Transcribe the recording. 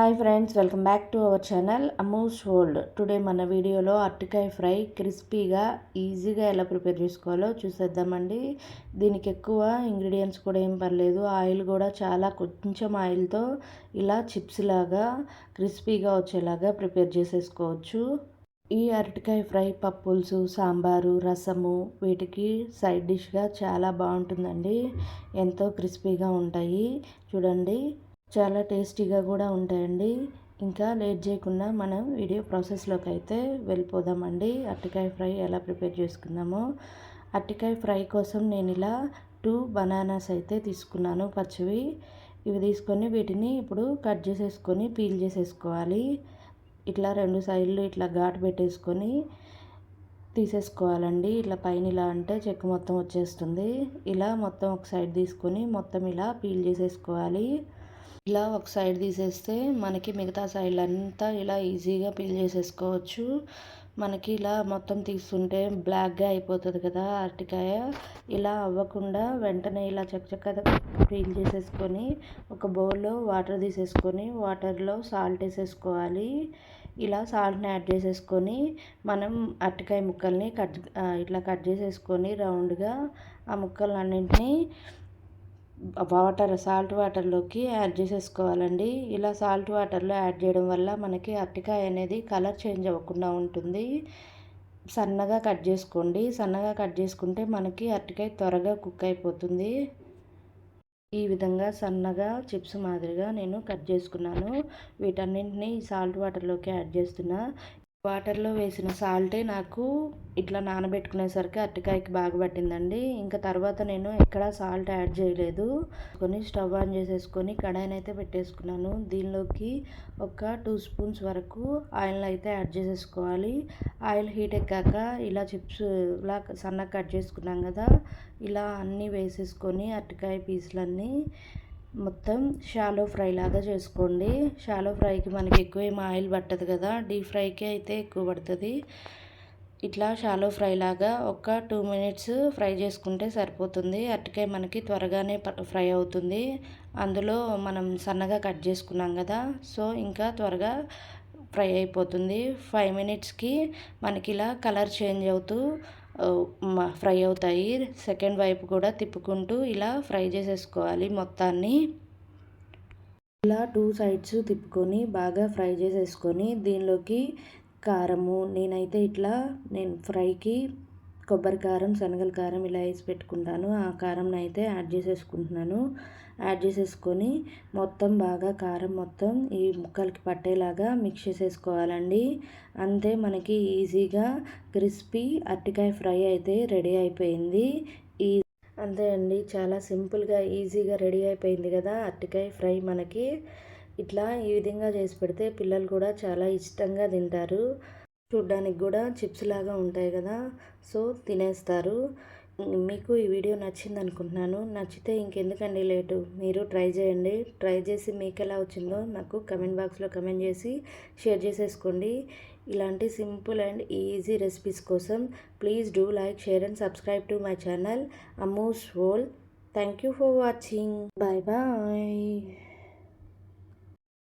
Hi friends welcome back to our channel అమూస్ హోల్డ్. Today మన వీడియోలో అరటికాయ ఫ్రై క్రిస్పీగా ఈజీగా ఎలా ప్రిపేర్ చేసుకోవాలో చూసేద్దామండి. దీనికి ఎక్కువ ఇంగ్రీడియంట్స్ కూడా ఏం పర్లేదు. ఆయిల్ కూడా చాలా కొంచెం ఆయిల్తో ఇలా చిప్స్ లాగా క్రిస్పీగా వచ్చేలాగా ప్రిపేర్ చేసేసుకోవచ్చు. ఈ అరటికాయ ఫ్రై పప్పులుసు సాంబారు రసము వీటికి సైడ్ డిష్గా చాలా బాగుంటుందండి. ఎంతో క్రిస్పీగా ఉంటాయి. చూడండి. చాలా టేస్టీగా కూడా ఉంటాయండి. ఇంకా లేట్ చేయకుండా మనం వీడియో ప్రాసెస్లోకి అయితే వెళ్ళిపోదామండి. అరటికాయ ఫ్రై ఎలా ప్రిపేర్ చేసుకుందామో. అరటికాయ ఫ్రై కోసం నేను ఇలా టూ బనానాస్ అయితే తీసుకున్నాను పచ్చివి. ఇవి తీసుకొని వీటిని ఇప్పుడు కట్ చేసేసుకొని పీల్ చేసేసుకోవాలి. ఇట్లా రెండు సైడ్లు ఇట్లా ఘాటు పెట్టేసుకొని తీసేసుకోవాలండి. ఇట్లా పైన ఇలా అంటే చెక్క మొత్తం వచ్చేస్తుంది. ఇలా మొత్తం ఒక సైడ్ తీసుకొని మొత్తం ఇలా పీల్ చేసేసుకోవాలి. ఇలా ఒక సైడ్ తీసేస్తే మనకి మిగతా సైడ్ అంతా ఇలా ఈజీగా పీల్ చేసేసుకోవచ్చు. మనకి ఇలా మొత్తం తీసుకుంటే బ్లాక్గా అయిపోతుంది కదా అరటికాయ. ఇలా అవ్వకుండా వెంటనే ఇలా చక్కచక్క పీల్ చేసేసుకొని ఒక బౌల్లో వాటర్ తీసేసుకొని వాటర్లో సాల్ట్ వేసేసుకోవాలి. ఇలా సాల్ట్ని యాడ్ చేసేసుకొని మనం అరటికాయ ముక్కల్ని కట్ ఇట్లా కట్ చేసేసుకొని రౌండ్గా ఆ ముక్కలన్నింటినీ వాటర్ సాల్ట్ వాటర్లోకి యాడ్ చేసేసుకోవాలండి. ఇలా సాల్ట్ వాటర్లో యాడ్ చేయడం వల్ల మనకి అరటికాయ అనేది కలర్ చేంజ్ అవ్వకుండా ఉంటుంది. సన్నగా కట్ చేసుకోండి. సన్నగా కట్ చేసుకుంటే మనకి అరటికాయ త్వరగా కుక్ అయిపోతుంది. ఈ విధంగా సన్నగా చిప్స్ మాదిరిగా నేను కట్ చేసుకున్నాను. వీటన్నింటినీ సాల్ట్ వాటర్లోకి యాడ్ చేస్తున్నా. వాటర్లో వేసిన సాల్టే నాకు ఇట్లా నానబెట్టుకునేసరికి అరటికాయకి బాగా పట్టిందండి. ఇంకా తర్వాత నేను ఎక్కడ సాల్ట్ యాడ్ చేయలేదు. కొని స్టవ్ ఆన్ చేసేసుకొని కడాయిని అయితే పెట్టేసుకున్నాను. దీనిలోకి ఒక టూ స్పూన్స్ వరకు ఆయిల్ అయితే యాడ్ చేసేసుకోవాలి. ఆయిల్ హీట్ ఎక్కాక ఇలా చిప్స్ ఇలా సన్నగా కట్ చేసుకున్నాం కదా ఇలా అన్నీ వేసేసుకొని అరటికాయ పీసులన్నీ మొత్తం షాలో ఫ్రై లాగా చేసుకోండి. షాలో ఫ్రైకి మనకి ఎక్కువ ఏం ఆయిల్ పట్టదు కదా. డీప్ ఫ్రైకి అయితే ఎక్కువ పడుతుంది. ఇట్లా షాలో ఫ్రై లాగా ఒక టూ మినిట్స్ ఫ్రై చేసుకుంటే సరిపోతుంది. అటుకే మనకి త్వరగానే ఫ్రై అవుతుంది. అందులో మనం సన్నగా కట్ చేసుకున్నాం కదా. సో ఇంకా త్వరగా ఫ్రై అయిపోతుంది. ఫైవ్ మినిట్స్కి మనకి ఇలా కలర్ చేంజ్ అవుతూ ఫ్రై అవుతాయి. సెకండ్ వైపు కూడా తిప్పుకుంటూ ఇలా ఫ్రై చేసేసుకోవాలి మొత్తాన్ని. ఇలా టూ సైడ్స్ తిప్పుకొని బాగా ఫ్రై చేసేసుకొని దీనిలోకి కారము నేనైతే ఇట్లా నేను ఫ్రైకి కొబ్బరి కారం శనగల కారం ఇలా వేసి పెట్టుకుంటాను. ఆ కారం అయితే యాడ్ చేసేసుకుంటున్నాను. యాడ్ చేసేసుకొని మొత్తం బాగా కారం మొత్తం ఈ ముక్కలకి పట్టేలాగా మిక్స్ చేసేసుకోవాలండి. అంతే మనకి ఈజీగా క్రిస్పీ అరటికాయ ఫ్రై అయితే రెడీ అయిపోయింది. ఈ అంతే అండి. చాలా సింపుల్గా ఈజీగా రెడీ అయిపోయింది కదా అరటికాయ ఫ్రై మనకి. ఇట్లా ఈ విధంగా చేసి పెడితే పిల్లలు కూడా చాలా ఇష్టంగా తింటారు. చూడ్డానికి కూడా చిప్స్ లాగా ఉంటాయి కదా సో తినేస్తారు. మీకు ఈ వీడియో నచ్చింది అనుకుంటున్నాను నచ్చితే ఇంకెందుకండి లేటు? మీరు ట్రై చేయండి. ట్రై చేసి మీకు ఎలా వచ్చిందో నాకు కమెంట్ బాక్స్లో కమెంట్ చేసి షేర్ చేసేసుకోండి. ఇలాంటి సింపుల్ అండ్ ఈజీ రెసిపీస్ కోసం please do like share and subscribe to my channel అమూస్ whole thank you for watching. Bye bye.